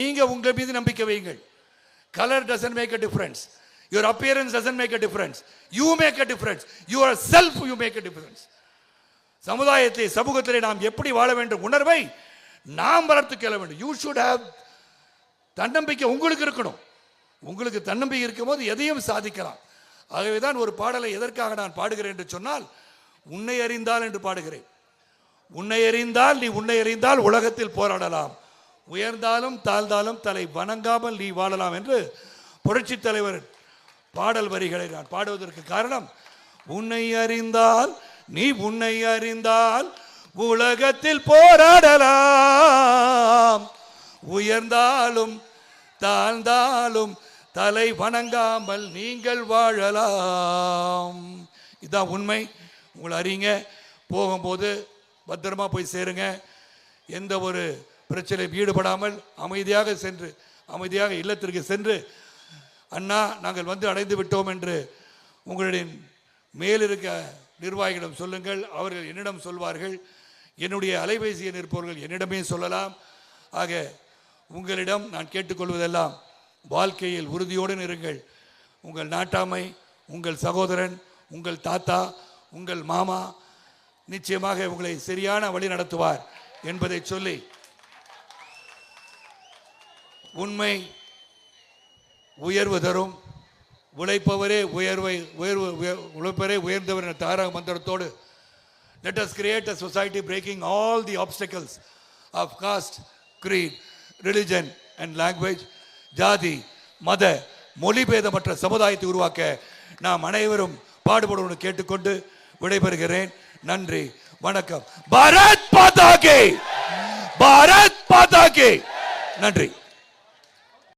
நீங்க உங்க மீது நம்பிக்கை வையுங்கள். Colour doesn't make a difference your appearance doesn't make a difference you make a difference yourself you make a difference சமுதாயத்தை சமூகத்திலே நாம் எப்படி வாழ வேண்டும்? உணர்வை நாம் வளர்த்து கேள வேண்டும். யூ ஷுட் ஹேவ் தன்னம்பிக்கை உங்களுக்கு இருக்கணும். உங்களுக்கு தன்னம்பிக்கை இருக்கும்போது எதையும் சாதிக்கலாம். ஆகவே தான் ஒரு பாடலை எதற்காக நான் பாடுகிறேன் என்று சொன்னால் உன்னை அறிந்தால் என்று பாடுகிறேன். உன்னை அறிந்தால் நீ உன்னை அறிந்தால் உலகத்தில் போராடலாம். உயர்ந்தாலும் தாழ்ந்தாலும் தலை வணங்காமல் நீ வாழலாம் என்று புரட்சி தலைவர் பாடல் வரிகளை நான் பாடுவதற்கு காரணம் உன்னை அறிந்தால் நீ உன்னை அறிந்தால் உலகத்தில் போராடலாம். உயர்ந்தாலும் தாழ்ந்தாலும் தலை வணங்காமல் நீங்கள் வாழலாம். இதான் உண்மை. உங்களை அறியுங்க. போகும்போது பத்திரமா போய் சேருங்க. எந்த ஒரு பிரச்சனை ஈடுபடாமல் அமைதியாக சென்று அமைதியாக இல்லத்திற்கு சென்று அண்ணா நாங்கள் வந்து அடைந்து விட்டோம் என்று உங்களுடைய மேலிருக்க நிர்வாகிகளிடம் சொல்லுங்கள். அவர்கள் என்னிடம் சொல்வார்கள். என்னுடைய அலைபேசியில் இருப்பவர்கள் என்னிடமே சொல்லலாம். ஆக உங்களிடம் நான் கேட்டுக்கொள்வதெல்லாம் வாழ்க்கையில் உறுதியோடு இருங்கள். உங்கள் நாட்டாமை உங்கள் சகோதரன் உங்கள் தாத்தா உங்கள் மாமா நிச்சயமாக உங்களை சரியான வழி நடத்துவார் என்பதை சொல்லி உண்மை உயர்வு தரும். உழைப்பவரே உயர்வை உயர்வு உழைப்பவரே உயர்ந்தவர் என தாரக மந்திரத்தோடு let us create a society breaking all the obstacles of caste creed religion and language ஜாதி மத மொழிபேதமற்ற சமுதாயத்தை உருவாக்க நாம் அனைவரும் பாடுபடுவோம் கேட்டுக்கொண்டு விடைபெறுகிறேன். நன்றி வணக்கம். பாரத் பாதாகே பாரத் பாதாகே நன்றி.